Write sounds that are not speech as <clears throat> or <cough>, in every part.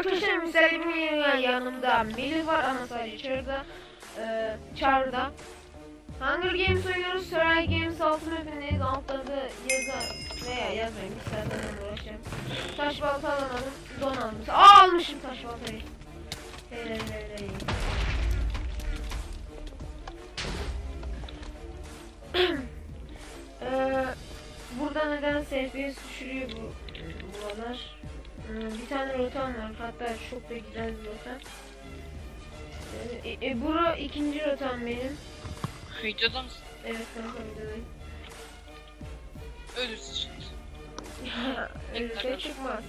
arkadaşlar misafirlerim yanımda Melih var sadece çağrıda. Ee, çağrıda. Hunger Games oynuyoruz. Saray Games altın hepiniz altlarda yazar veya yazmayın. Bir saatten uğraşacağım. Taş balta alamadım. Don aldım. Aa almışım taş baltayı. Hey, hey. Ee, <clears throat> burada neden FPS düşürüyor bu buralar? Ee, bir tane rotam var. Hatta çok da güzel bir rotam. Ee, e, e, bura ikinci rotam benim. Videoda mısın? Evet kanka videodayım. Ölürsün şimdi. <laughs> Ölürse çıkmaz.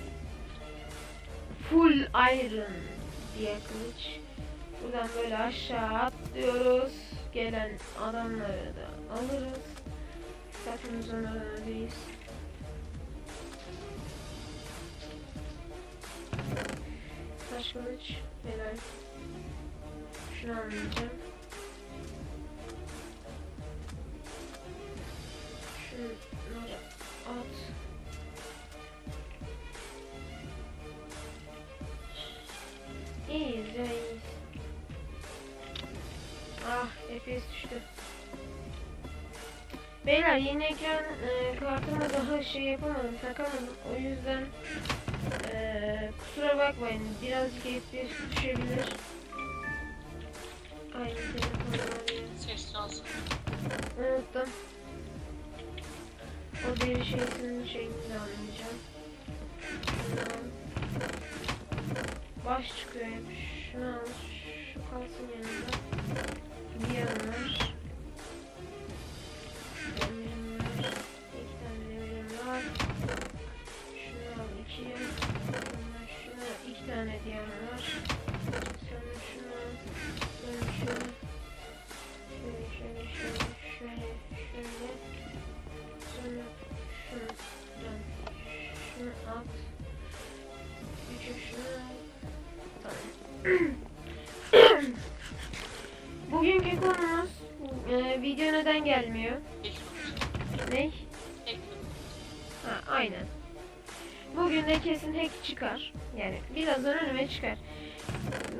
Full iron diye kılıç. Buradan böyle aşağı atlıyoruz. Gelen adamları da alırız. Hepimiz onlardan öndeyiz. Taş kılıç. Helal. Şunu anlayacağım. Şunları at. İyiyiz ya iyiyiz. Ah FPS düştü. Beyler yeni ekran e, kartıma daha şey yapamadım takamadım. O yüzden e, kusura bakmayın birazcık FPS düşebilir. Aynı telefonum arıyor. Sesli alsın. Unuttum. O deri şeysinin şeyini de anlayacağım. Baş çıkıyor hep. Şunu al. Şu kalsın yanında. Bir yanlar. Gelmiyor? Ne? Ha, aynen. Bugün de kesin hack çıkar. Yani birazdan önüme çıkar.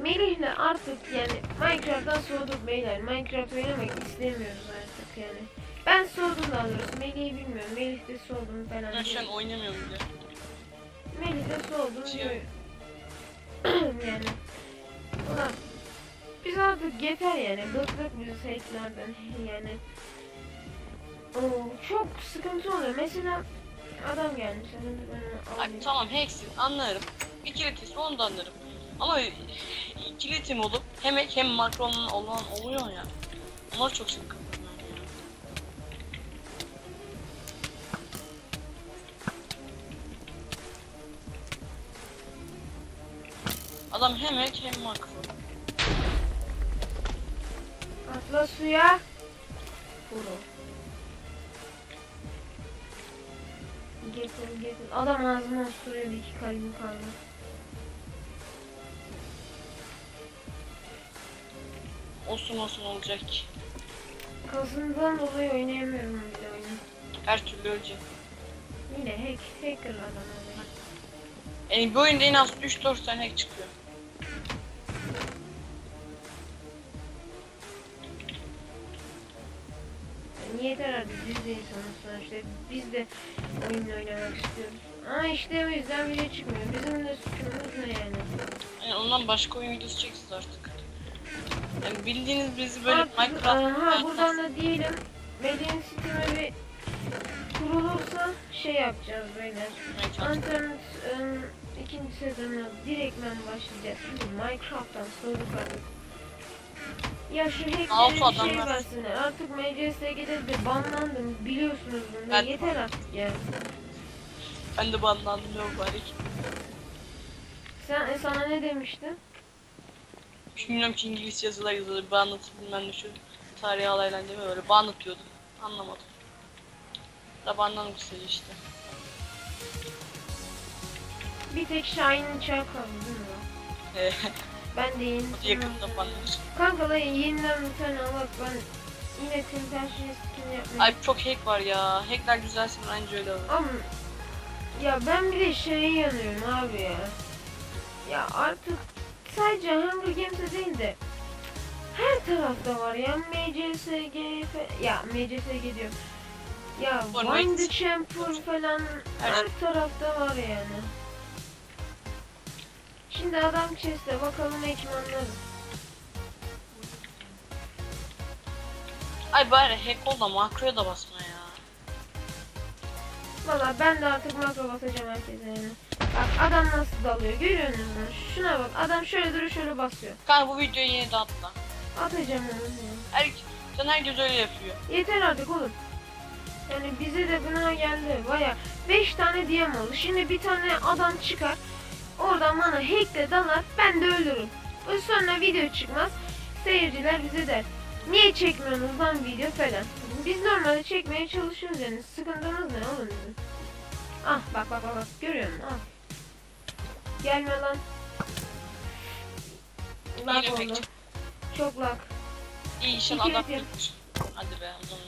Melih'le artık yani Minecraft'tan soğuduk beyler. Minecraft oynamak istemiyoruz artık yani. Ben soğudum daha doğrusu. Melih'i bilmiyorum. Melih de soğudum falan. Ben şu an oynamıyorum bile. Melih de soğudum Şey- diyor. <clears throat> yani. Ulan biz artık yeter yani. Bıktık biz hacklerden yani. Oo, çok sıkıntı oluyor. Mesela adam gelmiş. Alayım. tamam hacksin anlarım. İkiletisin onu da anlarım. Ama ikiletim olup hem hack hem makronun olan oluyor ya. Onlar çok sıkıntı. Adam hem hack hem makro. Atla suya. Vuru. Getir getir. Adam ağzıma osturuyor bir iki kalbim kaldı. Olsun olsun olacak. Kasından dolayı oynayamıyorum bir de oyunu. Her türlü ölecek. Yine hack, hacker adam. Yani bu oyunda en az 3-4 tane hack çıkıyor. Yeter artık biz de insanız sonuçta. Biz de oyun oynamak istiyoruz. Ama işte o yüzden video çıkmıyor. Bizim de suçumuz ne yani? Yani ondan başka oyun videosu çekeceğiz artık. Yani bildiğiniz bizi böyle Artık, Minecraft aha, buradan da diyelim. Medine Steam'e bir kurulursa şey yapacağız. Minecraft. Internet ım, ikinci sezonu direktmen başlayacağız. Minecraft'tan soğuduk artık. Ya şu Altı hackleri bir şey adamlar. versinler. Artık MCSG'de de banlandım. Biliyorsunuz bunu. Ben- Yeter artık ya. Ben de banlandım ne mübarek. Sen, e, sana ne demiştim? Bilmiyorum ki İngilizce yazılar yazılır. Bir anlatıp bilmem ne şu tarihi alayla değil mi öyle. Bir anlatıyordum. Anlamadım. Da banlandım kısaca işte. Bir tek Shine'ın çağı kaldı değil mi? Ee, <laughs> Ben de yeni. da yakında banlanır. Kanka lan yeniden bir tane bak ben yine Temptation skin yapmayı Ay çok hack var ya. Hackler güzelsin bence öyle olur. Ama ya ben bir de şeye yanıyorum abi ya. Ya artık sadece Hunger Games'e değil de her tarafta var ya MCSG ya MCSG diyorum. Ya. Wind the Champion falan her tarafta var yani. Şimdi adam chest'e bakalım ekmanları. Ay bari hack ol da makroya da basma ya. Valla ben de artık makro basacağım herkese yani. Bak adam nasıl dalıyor görüyor musunuz? Şuna bak adam şöyle duruyor şöyle basıyor. Kanka bu videoyu yeni de atla. Atacağım onu. ya. Her, sen herkes öyle yapıyor. Yeter artık oğlum. Yani bize de buna geldi. Baya 5 tane diyem oldu. Şimdi bir tane adam çıkar. Oradan bana hackle dalar. Ben de ölürüm. O sonra video çıkmaz. Seyirciler bize der. Niye çekmiyorsunuz lan video falan. Biz normalde çekmeye çalışıyoruz yani. Sıkıntımız ne oğlum bizim. Ah bak bak bak bak. Görüyor musun? Ah. Gelme lan. Lag Yine oldu. pek Çok lag. İyi inşallah İki adam bitmiş. Hadi be o zaman.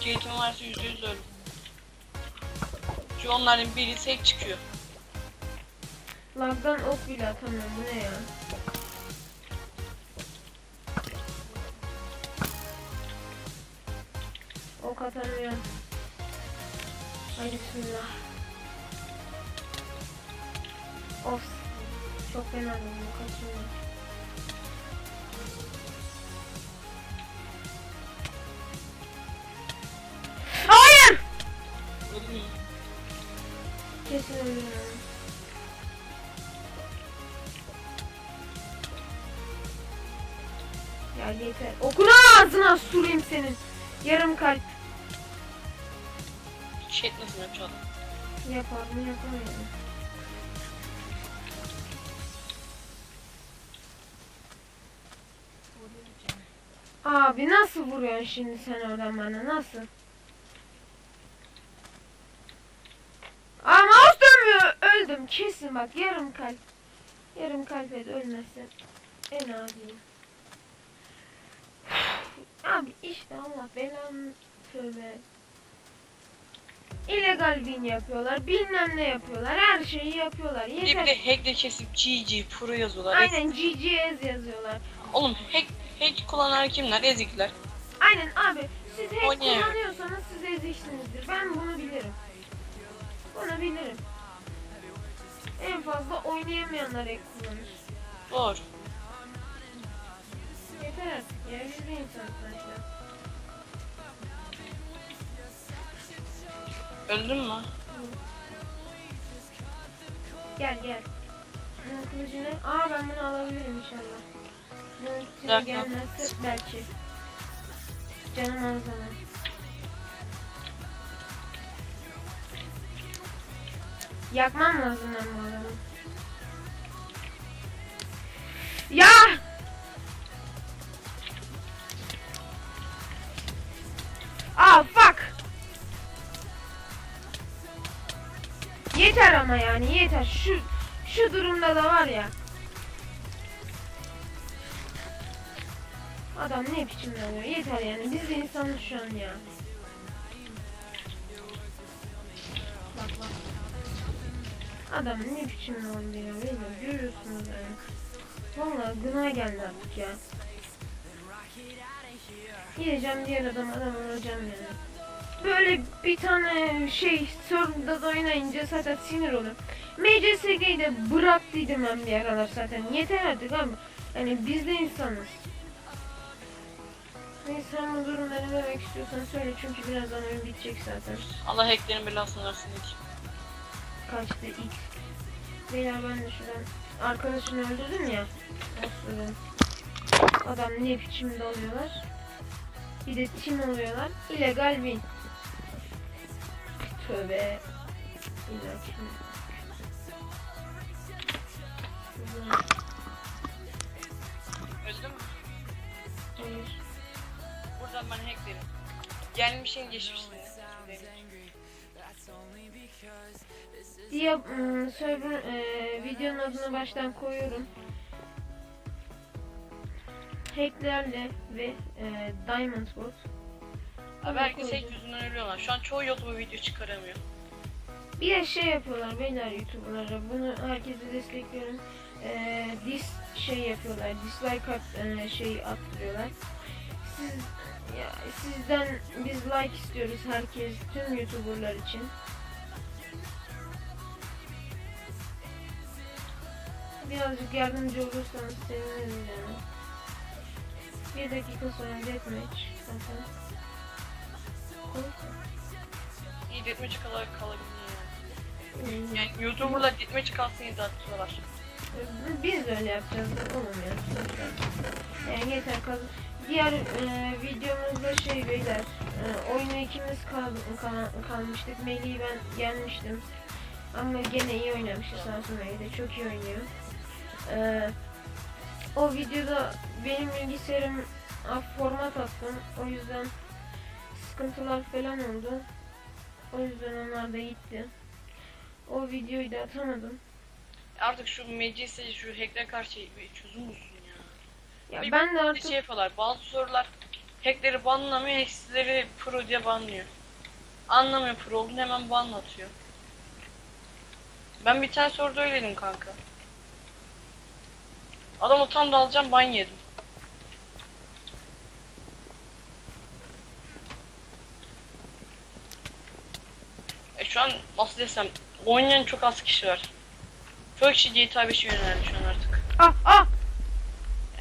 İki varsa yüzde yüz öldüm. Şu onların biri tek çıkıyor. Lagdan ok bile atamıyorum. Bu ne ya? Ok atamıyorum. Hadi bismillah. Of. Çok fena oldu. Kaçıyorum. Ya yeter. Okunu ağzına süreyim senin. Yarım kalp. Chat nasıl yapıyor adam? Yapar mı yani. Abi nasıl vuruyorsun şimdi sen oradan bana nasıl? Aa mouse dönmüyor. Öldüm kesin bak yarım kalp. Yarım kalp et ölmezsen. En adiyim. Abi işte Allah belanı tövbe. İllegal win yapıyorlar. Bilmem ne yapıyorlar. Her şeyi yapıyorlar. Bir de Yeter. bir de hackle kesip GG pro yazıyorlar. Aynen GGS yazıyorlar. Oğlum hack, hack kullananlar kimler? Ezikler. Aynen abi. Siz hack kullanıyorsanız siz eziksinizdir. Ben bunu bilirim. Bunu bilirim. Oynayamayanlar hack kullanır. Doğru. Yeter artık ya. İnsanız işte. Öldün mü? Gel gel. Bunun kılıcını... Aa ben bunu alabilirim inşallah. Bunun kılıcı gelmezse belki. Canım az zaman. Yakmam lazım ben bu. Ya! Ah fuck! Yeter ama yani yeter. Şu şu durumda da var ya. Adam ne biçim oluyor? Yeter yani. Biz de insanız şu an ya. Bak. Adam ne biçim oluyor? Görüyorsunuz yani. Vallahi gına geldi artık ya. Yiyeceğim diğer adam adam olacağım yani. Böyle bir tane şey serverda da oynayınca zaten sinir olur. MCSG'yi de bıraktıydım ben bir aralar zaten. Yeter artık abi. Hani biz de insanız. Neyse sen bu durumda ne demek istiyorsan söyle çünkü birazdan oyun bitecek zaten. Allah hacklerin belasını versin hiç. Kaçtı X. Beyler ben de şuradan arkadaşını öldürdüm ya. Nasıl Adam ne biçimde oluyorlar. Bir de tim oluyorlar. İllegal win. Tövbe. Öldün mü? Hayır. Buradan ben hacklerim. Gelmişin geçmişsin. Diye ım, server e, videonun adını baştan koyuyorum. Hacklerle ve e, Diamond Bot. Abi herkes hack yüzünden ölüyorlar. Şu an çoğu YouTube'a video çıkaramıyor. Bir de şey yapıyorlar beyler YouTuber'lara. Bunu herkese destekliyorum. Ee, dis şey yapıyorlar. Dislike at, e, şey attırıyorlar. Siz ya sizden biz like istiyoruz herkes tüm YouTuber'lar için. Birazcık yardımcı olursanız seviniriz yani. Bir dakika sonra deathmatch zaten. İyi deathmatch kala kalabilir yani. Yani YouTuber'lar deathmatch kalsın iyi dağıtıyorlar. Biz de öyle yapacağız. Olmuyor. Yani yeter kaz. Diğer e, videomuzda şey beyler. E, oyuna ikimiz kal, kal- kalmıştık. Melih'i ben yenmiştim. Ama gene iyi oynamıştı Samsun Melih de. Çok iyi oynuyor. E, o videoda benim bilgisayarım format attım. O yüzden sıkıntılar falan oldu. O yüzden onlar da gitti. O videoyu da atamadım. Artık şu meclise şu hackler karşı bir çözüm bulsun ya. Ya Bir- ben de artık şey yapıyorlar. Bazı sorular hackleri banlamıyor, hacksizleri pro diye banlıyor. Anlamıyor pro olduğunu hemen banlatıyor. Ben bir tane soruda öyleydim kanka. Adamı tam da alacağım ban yedim. E şu an nasıl desem oynayan çok az kişi var. Çok kişi GTA 5'e yöneldi şu an artık. ah ah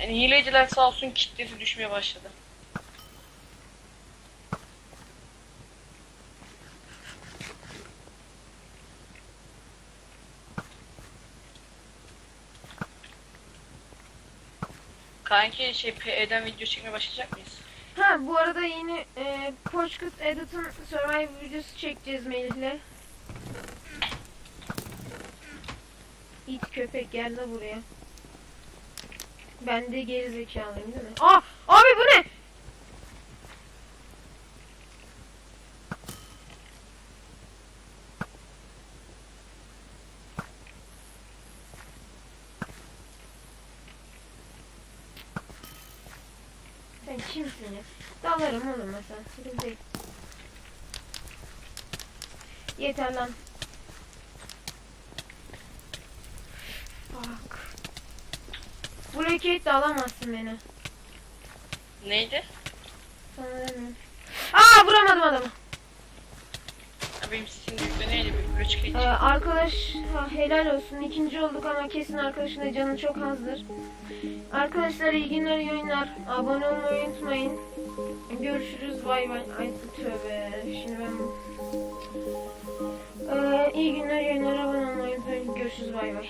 Yani hileciler sağ olsun kitlesi düşmeye başladı. Kanki şey PE'den video çekmeye başlayacak mıyız? Ha bu arada yeni e, Poçkut Edit'in Survivor videosu çekeceğiz Melih'le. İt köpek gel de buraya. Ben de geri zekalıyım değil mi? Aa abi bu ne? Sen kimsin ya? Dalarım oğlum mesela. Sıkıntı değil. Yeter lan. Bak. Bu raket de alamazsın beni. Neydi? Sana demiyorum. Aa vuramadım adamı. Ya benim sesim büyüklüğü neydi? Ee, arkadaş ha, helal olsun. İkinci olduk ama kesin arkadaşın da canı çok azdır. Arkadaşlar iyi günler iyi oyunlar. Abone olmayı unutmayın. Görüşürüz. Bay bay. Ay tövbe. Şimdi ben. Ee, iyi günler iyi oyunlar. Abone olmayı unutmayın. Görüşürüz. Bay bay.